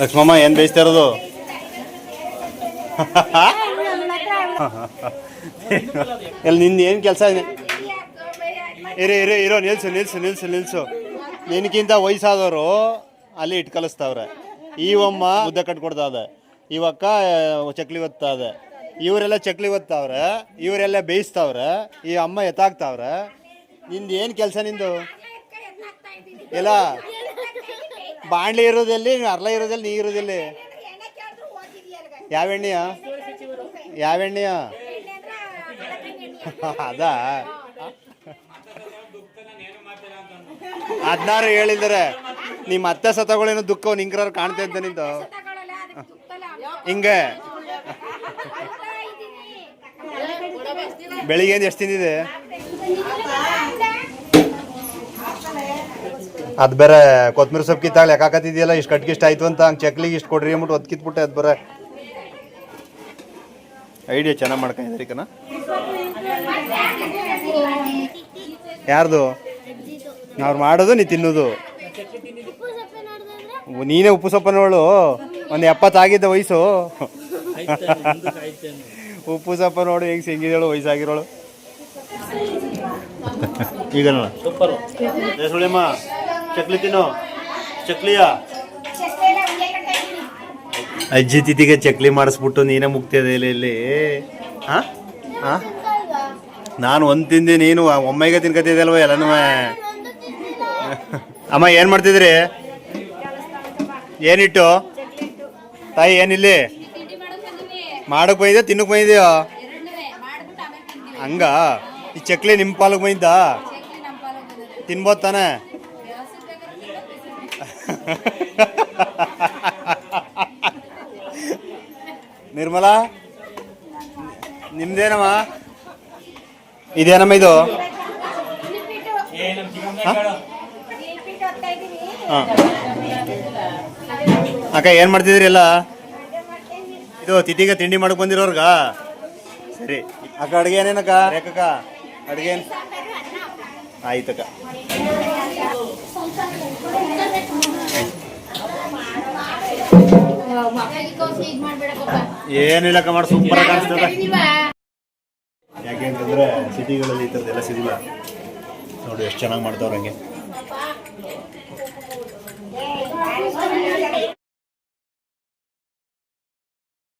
ಲಕ್ಷ್ಮಮ್ಮ ಏನು ಬೇಯಿಸ್ತಾ ಇರೋದು? ಎಲ್ಲಿ ನಿನ್ನ ಏನು ಕೆಲಸ ಇದೆ? ಇರೋ ಇರೋ ಇರೋ ನಿಲ್ಸು ನಿಲ್ಸು ನಿಲ್ಸು ನಿಲ್ಸು. ನಿನಗಿಂತ ವಯಸ್ಸಾದವರು ಅಲ್ಲಿ ಇಟ್ಟು ಕಲಿಸ್ತಾವ್ರೆ. ಈವಮ್ಮ ಮುದ್ದೆ ಇದೆ. ಇವಕ್ಕ ಚಕ್ಲಿ ಒತ್ತಾದೆ ಇವರೆಲ್ಲ ಚಕ್ಲಿ ಒತ್ತಾವ್ರೆ ಇವರೆಲ್ಲ ಬೇಯಿಸ್ತಾವ್ರೆ ಈ ಅಮ್ಮ ಎತ್ತಾಕ್ತಾವ್ರೆ ನಿಂದು ಏನು ಕೆಲಸ ನಿಂದು? ಎಲ್ಲ ಬಾಣ್ಲಿ ಇರೋದಲ್ಲಿ ಅರ್ಲ ಇರೋದಲ್ಲಿ ನೀ ಇರೋದಲ್ಲಿ? ಯಾವ ಎಣ್ಣೆಯ? ಯಾವ ಎಣ್ಣೆಯ? ಅದಾ? ಹದಿನಾರು ಹೇಳಿದ್ರೆ ನಿಮ್ಮ ಅತ್ತೆ ಸತಗಳೇನೋ ದುಃಖ ನಿಂಗ್ರಾರು ಕಾಣ್ತಾ ಇದ್ದ ನಿಂದು. ಹಿಂಗೆ. ಬೆಳಿಗ್ಗೆ ಎಷ್ಟು ತಿಂದಿದೆ? ಅದು ಬೇರೆ ಕೊತ್ತಂಬರಿ ಸೊಪ್ಪು ಕಿತ್ತಾಗ ಲೆಕ್ಕ ಹಾಕತ್ತಿದೆಯಲ್ಲ ಇಷ್ಟು ಕಟ್ಗೆ ಇಷ್ಟ ಆಯ್ತು ಅಂತ ಹಂಗೆ ಚಕ್ಲಿಗೆ ಇಷ್ಟು ಕೊಡ್ರಿ ಅಂದ್ಬಿಟ್ಟು ಒದ್ ಕಿತ್ಬಿಟ್ಟೆ ಅದು ಬರ. ಐಡಿಯಾ ಚೆನ್ನಾಗಿ ಮಾಡ್ಕೊಂಡಿದ್ರಿ ಕಣ. ಯಾರ್ದು? ಅವ್ರು ಮಾಡೋದು ನೀ ತಿನ್ನೋದು. ನೀನೇ ಉಪ್ಪು ಸೊಪ್ಪನವಳು ಒಂದು ಎಪ್ಪತ್ತಾಗಿದ್ದ ವಯಸ್ಸು. ಉಪ್ಪು ಸಪ್ಪ ನೋಡು ಹೆಂಗೆ ಸಿಂಗಿದಳು ವಯಸ್ಸಾಗಿರೋಳು ಈಗ ಸೂಪರು ಸುಳಿಯಮ್ಮ ಚಕ್ಲಿ ತಿನ್ನು. ಚಕ್ಲಿಯ? ಅಜ್ಜಿ ತಿಥಿಗೆ ಚಕ್ಲಿ ಮಾಡಿಸ್ಬಿಟ್ಟು ನೀನೇ ಮುಗ್ತಿದೆ ಇಲ್ಲಿ ಇಲ್ಲಿ. ಹಾ ಹಾ ನಾನು ಒಂದು ತಿಂದೆ ನೀನು ಒಮ್ಮೆಗೆ ತಿನ್ಕತಿದ್ದೆ ಎಲ್ಲನು ಎಲ್ಲನೂ? ಅಮ್ಮ ಏನು ಮಾಡ್ತಿದ್ರಿ? ಏನಿಟ್ಟು? ತಾಯಿ ಏನಿಲ್ಲಿ? ಮಾಡಕ್ ಬಂದಿದ್ದ ತಿನ್ನಕ್ ಬಂದಿದ್ಯೋ? ಹಂಗ? ಈ ಚಕ್ಲಿ ನಿಮ್ಮ ಪಾಲಕ್ ಬಂದಿದ್ದ? ತಿನ್ಬೋದ್ ತಾನೆ? ನಿರ್ಮಲಾ ನಿಮ್ದೇನಮ್ಮ? ಇದೇನಮ್ಮ ಇದು? ಅಕ್ಕ ಏನು ಮಾಡ್ತಿದ್ರಿ ಎಲ್ಲ? ಇದು ತಿಥಿಗೆ ತಿಂಡಿ ಮಾಡಕ್ ಬಂದಿರೋರ್ಗ? ಸರಿ. ಅಕ್ಕ ಅಡುಗೆ ಏನೇನಕ್ಕ? ರೇಖಕ್ಕ ಅಡುಗೆ ಏನು? ಆಯ್ತಕ್ಕ. ಏನಿಲ್ಲಕ್ಕ ಮಾಡಿ ಸೂಪರ್ ಕಾಣಿಸ್ತದ. ಯಾಕೆ ಅಂತಂದ್ರೆ ಸಿಟಿಗಳಲ್ಲಿ ಈ ಥರದ್ದೆಲ್ಲ ಸಿಗಲ್ಲ ನೋಡಿ ಎಷ್ಟು ಚೆನ್ನಾಗಿ ಮಾಡ್ತಾವ್ರೆ ಹಂಗೆ.